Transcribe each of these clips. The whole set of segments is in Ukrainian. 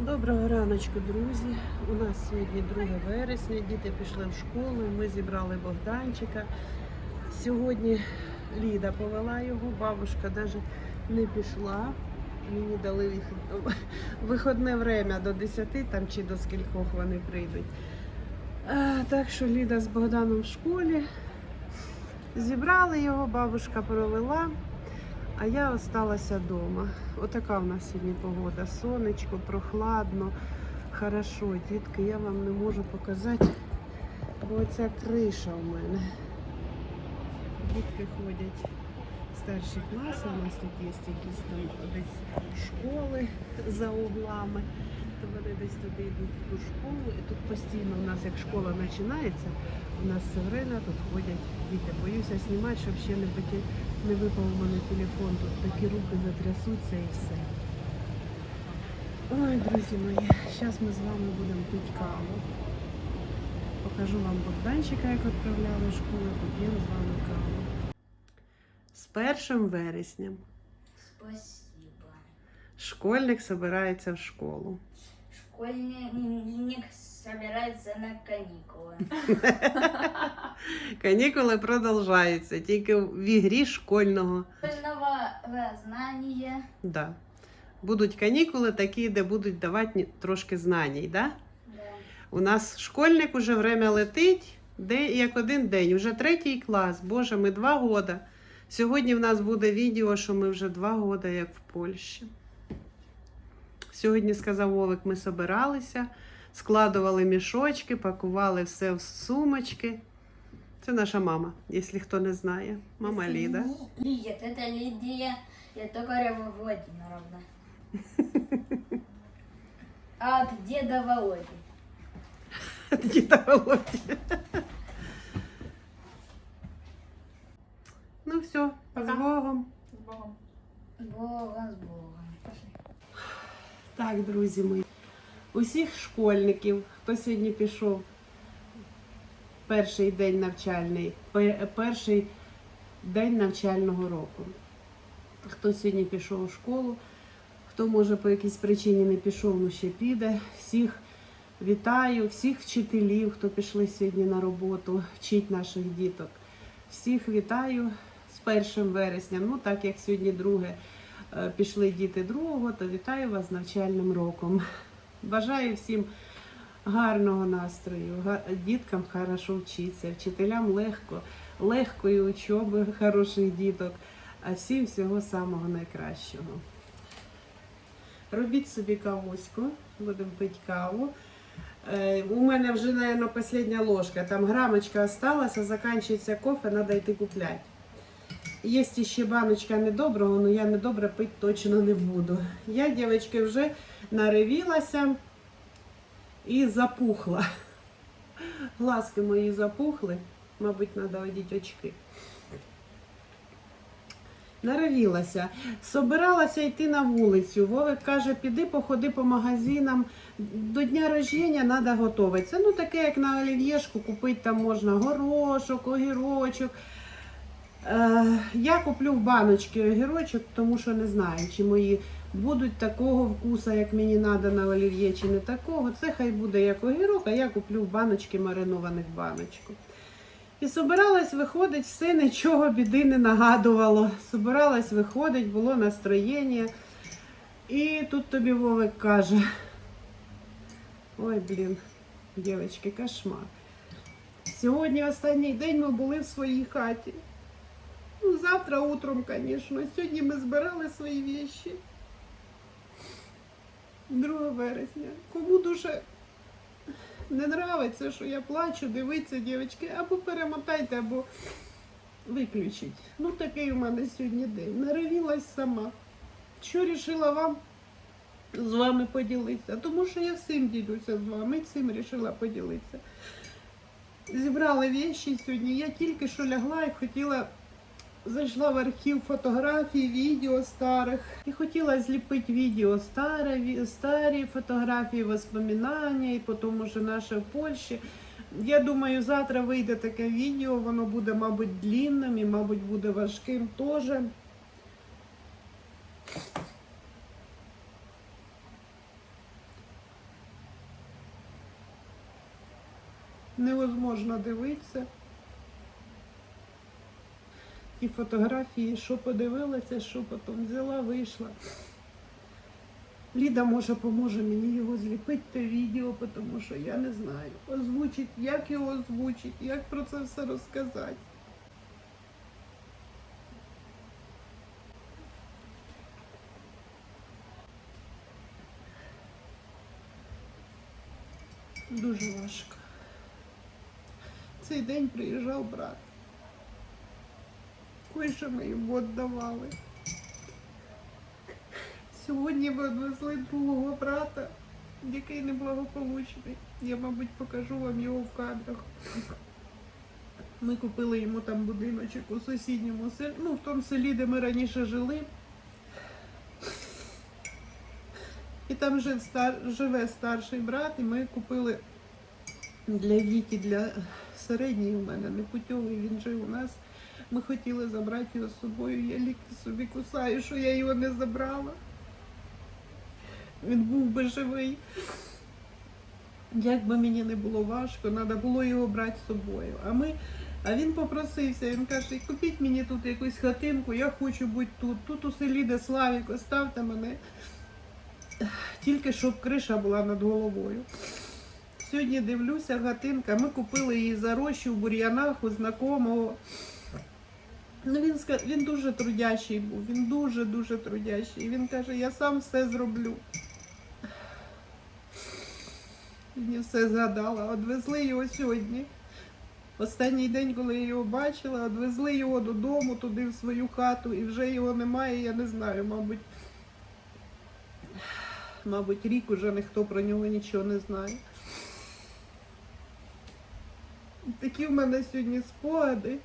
Доброго раночку, друзі. У нас сьогодні 2 вересня. Діти пішли в школу. Ми зібрали Богданчика. Сьогодні Ліда повела його, бабушка навіть не пішла. Мені дали вих- виходне время до 10 там чи до скількох вони прийдуть. Так що Ліда з Богданом в школі. Зібрали його, бабушка провела. А я осталася вдома. Отака в нас сьогодні погода. Сонечко, прохладно, хорошо. Дітки, я вам не можу показати, бо оця криша у мене. Дітки ходять старші класи, у нас тут є якісь там десь школи за углами. То вони десь туди йдуть в ту школу. І тут постійно у нас, як школа починається, у нас все время тут ходять діти. Боюся знімати, щоб ще не поті- не випав у мене телефон. Тут такі руки затрясуться і все. Ой, друзі мої, зараз ми з вами будемо пити каву. Покажу вам Богданчика, як відправляли в школу, поп'ємо з вами каву. З 1 вересням Спасибо. школьник збирається в школу. Школьник собирается на каникулы. Канікули продовжуються, тільки в ігрі школьного. Школьного знания. Да. Будуть канікули такі, де будуть давати трошки знань, да? Да. У нас школьник уже время летить, де як один день, вже третій клас. Боже, ми два года. Сьогодні в нас буде відео, що ми вже два года як в Польщі. Сьогодні сказав Вовик, ми собиралися, складували мішочки, пакували все в сумочки. Це наша мама, якщо хто не знає. Мама Ліда. Нет, это Лидия Ятокарева Владимировна. От деда Володи. Діда Володі. Ну все, з Богом. Богом с Богом. Так, друзі мої. Усіх школьників, хто сьогодні пішов перший день навчальний, перший день навчального року. Хто сьогодні пішов у школу, хто може по якійсь причині не пішов, ну ще піде. Всіх вітаю, всіх вчителів, хто пішли сьогодні на роботу, вчить наших діток. Всіх вітаю з 1 вересня. Ну, так як сьогодні друге пішли діти другого, то вітаю вас з навчальним роком. Бажаю всім гарного настрою, діткам хорошо вчитися, вчителям легко, легкої учоби, хороших діток, а всім всього самого найкращого. Робіть собі кавуську, будемо пити каву. Е, У мене вже, мабуть, остання ложка. Там грамочка осталася, закінчується кофе, треба йти купляти. Є ще баночка недоброго, але я недобре пити точно не буду. Я, дівчатки, вже наревілася і запухла. Глазки мої запухли. Мабуть, треба одіти очки. Наравілася. Собиралася йти на вулицю. Вовик каже, піди походи по магазинам. До дня рождення треба готуватися. Ну, таке, як на олів'єшку, купити там можна горошок, огірочок. Е, я куплю в баночки огірочок, тому що не знаю, чи мої будуть такого вкуса, як мені треба на олів'є, чи не такого. Це хай буде як огірок, а я куплю в баночки маринованих баночку. І собиралась виходить, все нічого біди не нагадувало. Собиралась виходить, було настроєння. І тут тобі Вовик каже: ой, блін, дівчатки, кошмар. Сьогодні останній день ми були в своїй хаті. Ну, завтра утром, звісно. Сьогодні ми збирали свої віші. 2 вересня. Кому дуже не нравиться, що я плачу, дивіться, дівчатки, або перемотайте, або виключіть. Ну, такий у мене сьогодні день. Наревілась сама. Що вирішила вам з вами поділитися? Тому що я всім ділюся з вами, цим вирішила поділитися. Зібрали віші сьогодні. Я тільки що лягла і хотіла зайшла в архів фотографій, відео старих. І хотіла зліпити відео старе, старі фотографії, воспоминання, і тому що наше в Польщі. Я думаю, завтра вийде таке відео, воно буде, мабуть, длінним і, мабуть, буде важким теж. Невозможно дивитися. Ті фотографії, що подивилася, що потім взяла, вийшла. Ліда може поможе мені його зліпити те відео, тому що я не знаю. Озвучить, як його озвучить, як про це все розказати. Дуже важко. Цей день приїжджав брат. Кое-що ми йому віддавали. Сьогодні ви відвезли другого брата, який неблагополучний. Я, мабуть, покажу вам його в кадрах. Ми купили йому там будиночок у сусідньому селі, ну, в тому селі, де ми раніше жили. І там жив стар... живе старший брат, і ми купили для Віті, для середньої у мене непутьовий, він жив у нас. Ми хотіли забрати його з собою. Я лікти собі кусаю, що я його не забрала. Він був би живий. Як би мені не було важко, треба було його брати з собою. А ми, а він попросився, він каже, купіть мені тут якусь хатинку, я хочу бути тут. Тут у селі, де Славік, оставте мене. Тільки щоб криша була над головою. Сьогодні дивлюся, хатинка. Ми купили її за рощі в бур'янах у знакомого. Ну, він, він дуже трудящий був, він дуже-дуже трудящий. І він каже, я сам все зроблю. Мені все згадала. Одвезли його сьогодні. Останній день, коли я його бачила, одвезли його додому, туди в свою хату, і вже його немає, я не знаю, мабуть. Мабуть, рік уже ніхто про нього нічого не знає. Такі в мене сьогодні спогади.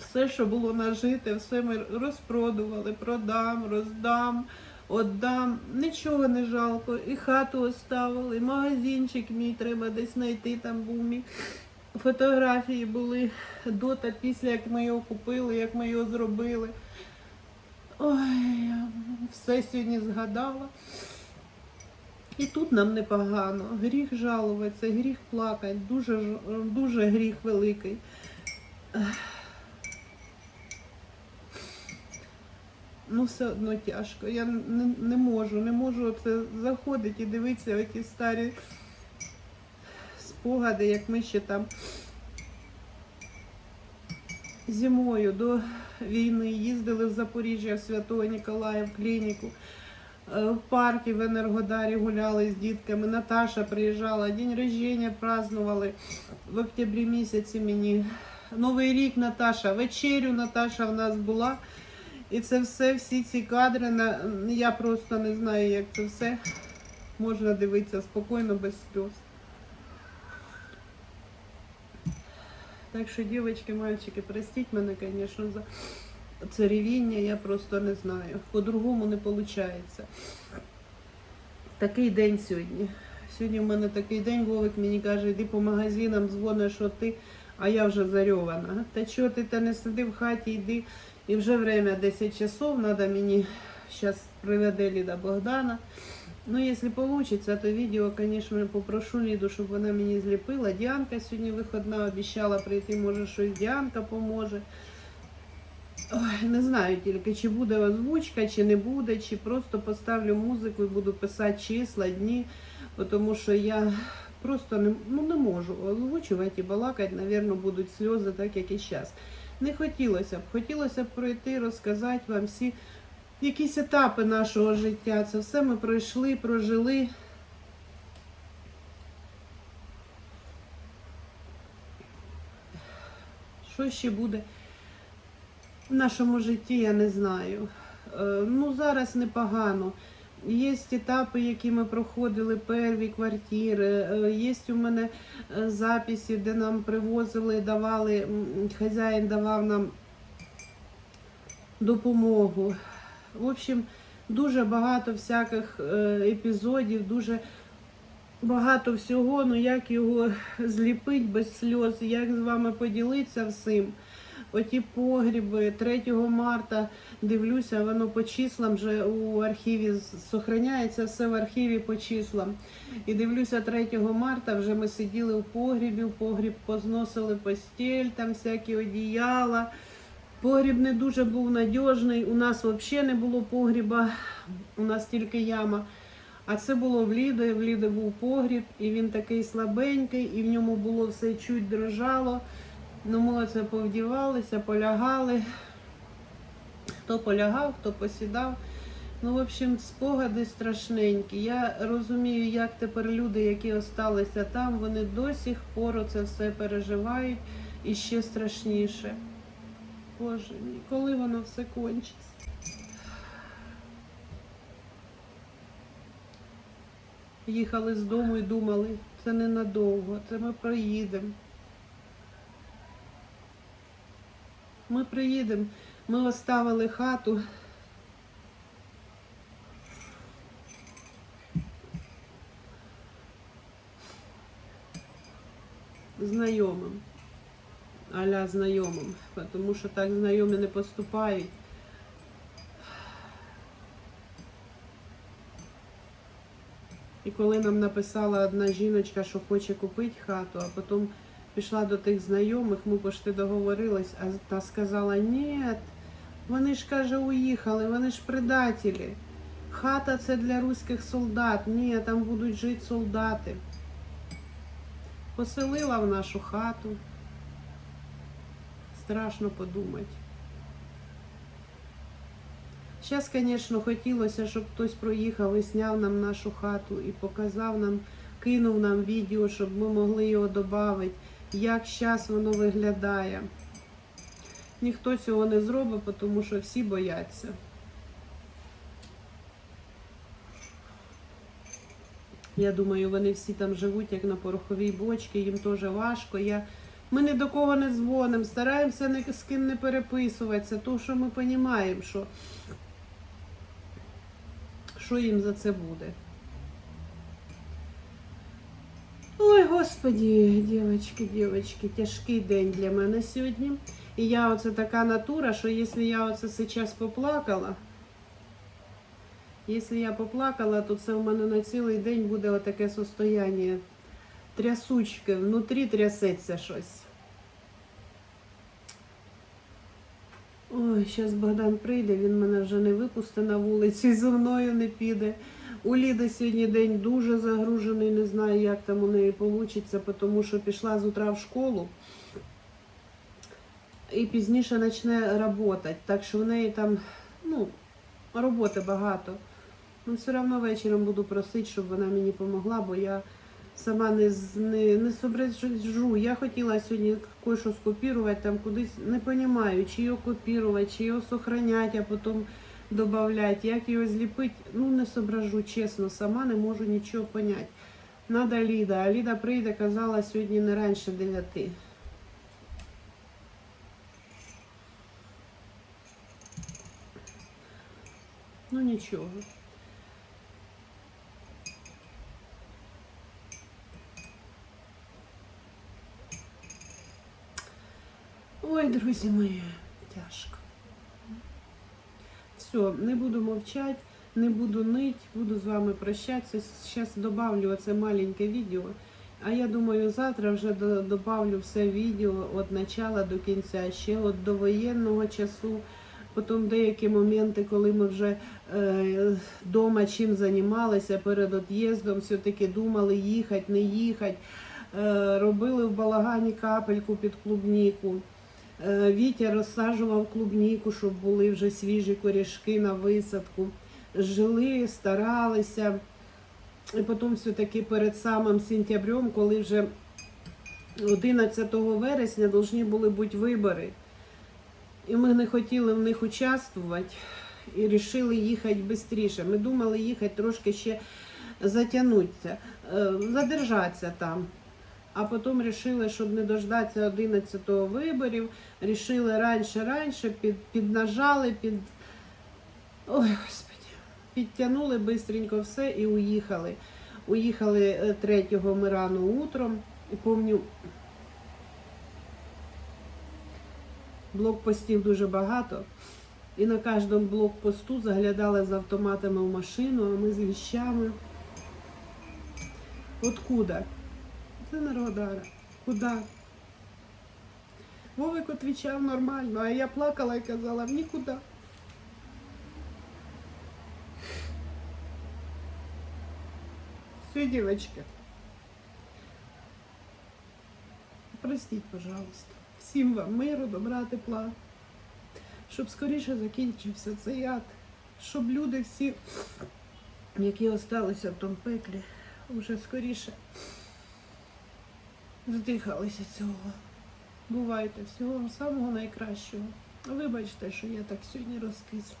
Все, що було нажите, все ми розпродували, продам, роздам, отдам. Нічого не жалко. І хату оставили, і магазинчик мій треба десь знайти, там був мій. Фотографії були до та після, як ми його купили, як ми його зробили. Ой, все сьогодні згадала. І тут нам непогано. Гріх жалуватися, гріх плакати, дуже, дуже гріх великий. Ну, все одно тяжко. Я не, не можу, не можу це заходити і дивитися в ті старі спогади, як ми ще там зимою до війни їздили в Запоріжжя в Святого Ніколая в клініку. Е, В паркі в Енергодарі гуляли з дітками. Наташа приїжджала, день рождення празднували в октябрі місяці мені. Новий рік Наташа, вечерю Наташа в нас була. І це все, всі ці кадри, я просто не знаю, як це все можна дивитися спокійно, без сльоз. Так що, дівчатки, мальчики, простіть мене, звісно, за це ревіння, я просто не знаю. По-другому не виходить. Такий день сьогодні. Сьогодні в мене такий день, Вовик мені каже, йди по магазинам, дзвониш, що ти, а я вже зарьована. Та чого ти та не сиди в хаті, йди. І вже время 10 часов, треба мені зараз приведе Ліда Богдана. Ну, якщо вийде, то відео, звісно, попрошу Ліду, щоб вона мені зліпила. Діанка сьогодні виходна, обіцяла прийти, може щось Діанка поможе. Ой, не знаю тільки, чи буде озвучка, чи не буде, чи просто поставлю музику і буду писати числа, дні, тому що я просто не, ну, не можу озвучувати і балакати, мабуть, будуть сльози, так як і зараз. Не хотілося б. Хотілося б пройти, розказати вам всі якісь етапи нашого життя. Це все ми пройшли, прожили. Що ще буде в нашому житті, я не знаю. Е, Ну, зараз непогано. Є етапи, які ми проходили, перві квартири. Е, Є у мене е, записи, де нам привозили, давали, хазяїн давав нам допомогу. В общем, дуже багато всяких е, епізодів, дуже багато всього, ну як його зліпити без сльоз, як з вами поділитися всім. Оті погріби 3 марта дивлюся, воно по числам вже у архіві з- сохраняється все в архіві по числам. І дивлюся 3 марта, вже ми сиділи в погрібі, в погріб позносили постіль, там всякі одіяла. Погріб не дуже був надіжний. У нас взагалі не було погріба, у нас тільки яма. А це було в Ліди. В Ліди був погріб, і він такий слабенький, і в ньому було все чуть дрожало. Ну, ми оце повдівалися, полягали. Хто полягав, хто посідав. Ну, в общем, спогади страшненькі. Я розумію, як тепер люди, які осталися там, вони до сих пор це все переживають і ще страшніше. Боже коли воно все кончиться? Їхали з дому і думали, це ненадовго, це ми проїдемо. Ми приїдемо, ми оставили хату. Знайомим. Аля знайомим, тому що так знайомі не поступають. І коли нам написала одна жіночка, що хоче купити хату, а потім пішла до тих знайомих, ми пошти договорились, а та сказала, ні, вони ж каже, уїхали, вони ж предателі. Хата це для руських солдат. Ні, там будуть жити солдати. Поселила в нашу хату. Страшно подумати. Зараз, звісно, хотілося, щоб хтось проїхав і зняв нам нашу хату і показав нам, кинув нам відео, щоб ми могли його додати, як зараз воно виглядає. Ніхто цього не зробить, тому що всі бояться. Я думаю, вони всі там живуть, як на пороховій бочці, їм теж важко. Я... Ми ні до кого не дзвонимо, стараємося ні з ким не переписуватися, тому що ми розуміємо, що що їм за це буде. Ой, господі, дівчатки, дівчатки, тяжкий день для мене сьогодні. І я оце така натура, що якщо я оце зараз поплакала, якщо я поплакала, то це в мене на цілий день буде отаке состояние трясучки, внутрі трясеться щось. Ой, зараз Богдан прийде, він мене вже не випустить на вулицю і зі мною не піде. У Ліди сьогодні день дуже загружений, не знаю, як там у неї вийде, тому що пішла з утра в школу і пізніше почне працювати. Так що в неї там ну, роботи багато. Ну, все одно вечором буду просити, щоб вона мені допомогла, бо я сама не, не, не соображу. Я хотіла сьогодні кое-що там кудись не розумію, чи його копірувати, чи його сохранять, а потім додавати, як його зліпити. Ну, не соображу, чесно, сама не можу нічого поняти. Надо Ліда, а Ліда прийде, казала сьогодні не раніше 9. Ну нічого. Ой, друзі мої, тяжко. Все, не буду мовчати, не буду нить, буду з вами прощатися. Зараз добавлю оце маленьке відео. А я думаю, завтра вже до- добавлю все відео від початку до кінця, ще от до воєнного часу. Потім деякі моменти, коли ми вже е, чим займалися перед від'їздом, все-таки думали їхати, не їхати. Е, робили в балагані капельку під клубніку. Е, Вітя розсаджував клубніку, щоб були вже свіжі корішки на висадку. Жили, старалися. І потім все-таки перед самим сентябрем, коли вже 11 вересня повинні були бути вибори. І ми не хотіли в них участвувати і вирішили їхати швидше. Ми думали їхати трошки ще затягнутися, е, задержатися там. А потім вирішили, щоб не дождатися 11 виборів, вирішили раніше, раніше, під, піднажали, під. Ой, господи, підтягнули швидко все і уїхали. Уїхали е, 3 ми рано утром. І помню, блокпостів дуже багато. І на кожному блокпосту заглядали з автоматами в машину, а ми з віщами. Откуда? Це Народара. Куда? Вовик отвічав нормально, а я плакала і казала нікуди. Все, девочки. Простіть, пожалуйста. Всім вам миру, добра, тепла. Щоб скоріше закінчився цей ад. Щоб люди всі, які осталися в тому пеклі, вже скоріше здихалися цього. Бувайте всього вам самого найкращого. Вибачте, що я так сьогодні розкисла.